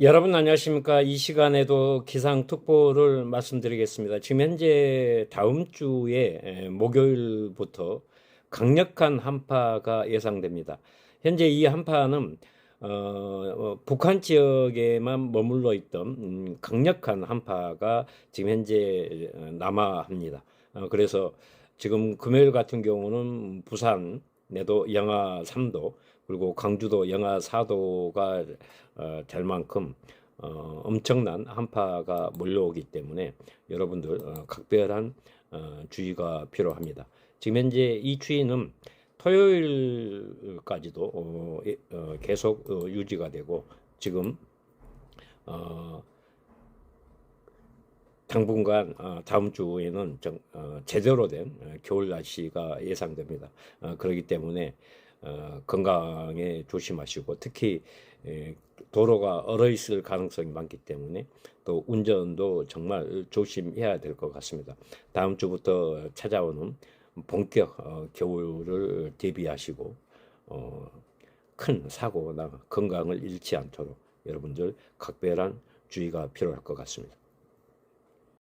여러분 안녕하십니까? 이 시간에도 기상특보를 말씀드리겠습니다. 지금 현재 다음 주에 에, 목요일부터 강력한 한파가 예상됩니다. 현재 이 한파는 어, 어, 북한 지역에만 머물러 있던 음, 강력한 한파가 지금 현재 어, 남아합니다. 어, 그래서 지금 금요일 같은 경우는 부산 에도 영하 3도 그리고 강주도 영하 4도가 어, 될 만큼 어, 엄청난 한파가 몰려오기 때문에 여러분들 어, 각별한 어, 주의가 필요합니다. 지금 현재 이 추위는 토요일까지도 어, 예, 어, 계속 어, 유지가 되고 지금 어, 당분간 어, 다음 주에는 정, 어, 제대로 된 어, 겨울 날씨가 예상됩니다. 어, 그렇기 때문에 어, 건강에 조심하시고 특히 에, 도로가 얼어 있을 가능성이 많기 때문에 또 운전도 정말 조심해야 될 것 같습니다. 다음 주부터 찾아오는 본격 어, 겨울을 대비하시고 어, 큰 사고나 건강을 잃지 않도록 여러분들 각별한 주의가 필요할 것 같습니다.